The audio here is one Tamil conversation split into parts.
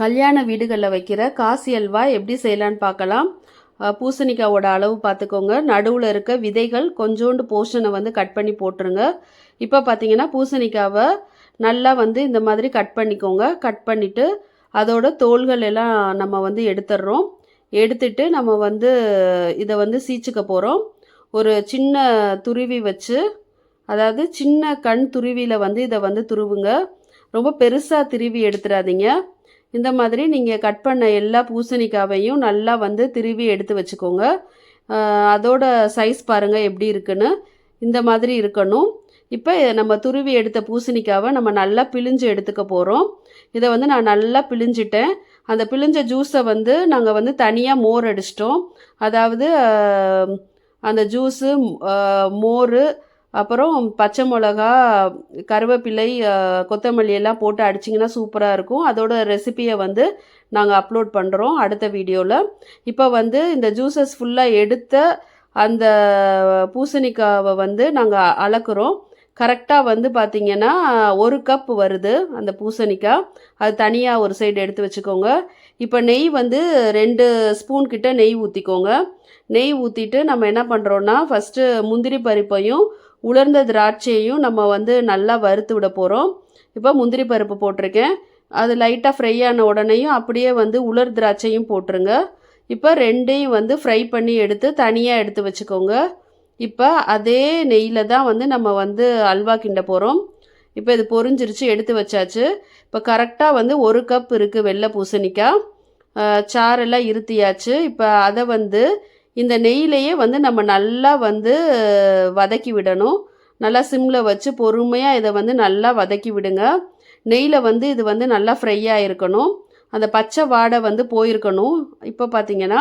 கல்யாண வீடுகளில் வைக்கிற காசி அல்வா எப்படி செய்யலான்னு பார்க்கலாம். பூசணிக்காவோட அளவு பார்த்துக்கோங்க. நடுவில் இருக்க விதைகள் கொஞ்சோண்டு போர்ஷனை வந்து கட் பண்ணி போட்டுருங்க. இப்போ பார்த்தீங்கன்னா பூசணிக்காவை நல்லா வந்து இந்த மாதிரி கட் பண்ணிக்கோங்க. கட் பண்ணிவிட்டு அதோட தோல்கள் எல்லாம் நம்ம வந்து எடுத்துடுறோம் எடுத்துட்டு நம்ம வந்து இதை வந்து சீச்சுக்க போகிறோம் ஒரு சின்ன துருவி வச்சு அதாவது சின்ன கண் துருவியில் வந்து இதை வந்து துருவுங்க. ரொம்ப பெருசாக திருவி எடுத்துடாதீங்க இந்த மாதிரி நீங்கள் கட் பண்ண எல்லா பூசணிக்காவையும் நல்லா வந்து திருவி எடுத்து வச்சுக்கோங்க. அதோட சைஸ் பாருங்கள் எப்படி இருக்குன்னு. இந்த மாதிரி இருக்கணும். இப்போ நம்ம துருவி எடுத்த பூசணிக்காவை நம்ம நல்லா பிழிஞ்சு எடுத்துக்க போகிறோம் இதை வந்து நான் நல்லா பிழிஞ்சிட்டேன். அந்த பிழிஞ்ச ஜூஸை வந்து நாங்கள் வந்து தனியாக மோர் அடிச்சிட்டோம். அதாவது அந்த ஜூஸு மோர் அப்புறம் பச்சை மிளகா கருவேப்பிலை கொத்தமல்லி எல்லாம் போட்டு அடிச்சிங்கன்னா சூப்பராக இருக்கும். அதோட ரெசிப்பியை வந்து நாங்கள் அப்லோட் பண்ணுறோம் அடுத்த வீடியோவில் இப்போ வந்து இந்த ஜூஸஸ் ஃபுல்லாக எடுத்த அந்த பூசணிக்காவை வந்து நாங்கள் அளக்குறோம். கரெக்டாக வந்து பார்த்திங்கன்னா ஒரு கப் வருது அந்த பூசணிக்காய் அது தனியாக ஒரு சைடு எடுத்து வச்சுக்கோங்க. இப்போ நெய் வந்து ரெண்டு ஸ்பூன் கிட்ட நெய் ஊற்றிக்கோங்க நெய் ஊற்றிட்டு நம்ம என்ன பண்ணுறோன்னா ஃபஸ்ட்டு முந்திரி பருப்பையும் உலர்ந்த திராட்சையையும் நம்ம வந்து நல்லா வறுத்து விட போகிறோம் இப்போ முந்திரி பருப்பு போட்டிருக்கேன். அது லைட்டாக ஃப்ரை ஆன உடனேயும் அப்படியே வந்து உலர் திராட்சையும் போட்டுருங்க. இப்போ ரெண்டையும் வந்து ஃப்ரை பண்ணி எடுத்து தனியாக எடுத்து வச்சுக்கோங்க. இப்போ அதே நெய்யில் தான் வந்து நம்ம வந்து அல்வா கிண்ட போகிறோம் இப்போ இது பொறிஞ்சிருச்சு எடுத்து வச்சாச்சு. இப்போ கரெக்டாக வந்து ஒரு கப் இருக்குது வெள்ளை பூசணிக்காய். சாரெல்லாம் இருத்தியாச்சு. இப்போ அதை வந்து இந்த நெய்யிலையே வந்து நம்ம நல்லா வந்து வதக்கி விடணும். நல்லா சிம்மில் வச்சு பொறுமையாக இதை வந்து நல்லா வதக்கி விடுங்க. நெய்யில் வந்து இது வந்து நல்லா ஃப்ரையாக இருக்கணும். அந்த பச்சை வாடை வந்து போயிருக்கணும். இப்போ பார்த்தீங்கன்னா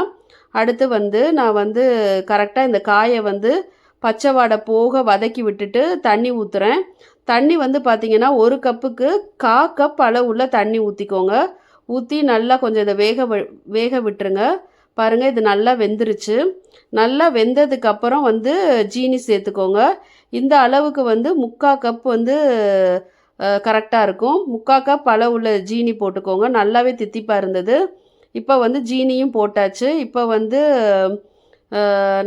அடுத்து வந்து நான் வந்து கரெக்டாக இந்த காயை வந்து பச்சை வாடை போக வதக்கி விட்டுட்டு தண்ணி ஊற்றுறேன் தண்ணி வந்து பார்த்திங்கன்னா ஒரு கப்புக்கு கா கப் அளவுள்ள தண்ணி ஊற்றிக்கோங்க ஊற்றி நல்லா கொஞ்சம் இதை வேக வி- வேக விட்டுருங்க. பாருங்கள் இது நல்லா வெந்துருச்சு. நல்லா வெந்ததுக்கப்புறம் வந்து ஜீனி சேர்த்துக்கோங்க. இந்த அளவுக்கு வந்து முக்கா கப் வந்து கரெக்டாக இருக்கும். முக்கா கப் அளவுள்ள ஜீனி போட்டுக்கோங்க. நல்லாவே தித்திப்பாக இருந்தது. இப்போ வந்து ஜீனியும் போட்டாச்சு. இப்போ வந்து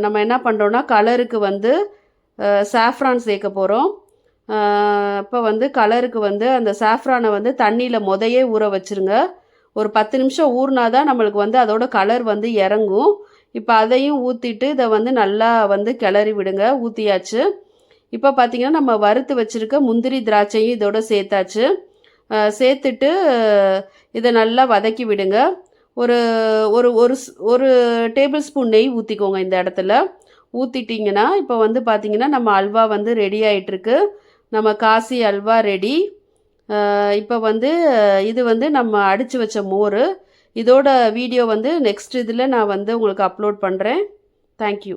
நம்ம என்ன பண்ணுறோன்னா கலருக்கு வந்து சாஃப்ரான் சேர்க்க போகிறோம் இப்போ வந்து கலருக்கு வந்து அந்த சாஃப்ரானை வந்து தண்ணியில் முதையே ஊற வச்சிருங்க. ஒரு பத்து நிமிஷம் ஊறினா தான் நம்மளுக்கு வந்து அதோட கலர் வந்து இறங்கும். இப்போ அதையும் ஊற்றிட்டு இதை வந்து நல்லா வந்து கிளறி விடுங்க. ஊற்றியாச்சு இப்போ பார்த்தீங்கன்னா நம்ம வறுத்து வச்சுருக்க முந்திரி திராட்சையும் இதோட சேர்த்தாச்சு. சேர்த்துட்டு இதை நல்லா வதக்கி விடுங்க. ஒரு ஒரு ஒரு ஸ்- ஒரு டேபிள் ஸ்பூன் நெய் ஊற்றிக்கோங்க இந்த இடத்துல. ஊற்றிட்டிங்கன்னா இப்போ வந்து பார்த்தீங்கன்னா நம்ம அல்வா வந்து ரெடி ஆகிட்டுருக்கு நம்ம காசி அல்வா ரெடி இப்போ வந்து இது வந்து நம்ம அடித்து வச்ச மோர். இதோட வீடியோ வந்து நெக்ஸ்ட் இதில் நான் வந்து உங்களுக்கு அப்லோட் பண்ணுறேன் தேங்க்யூ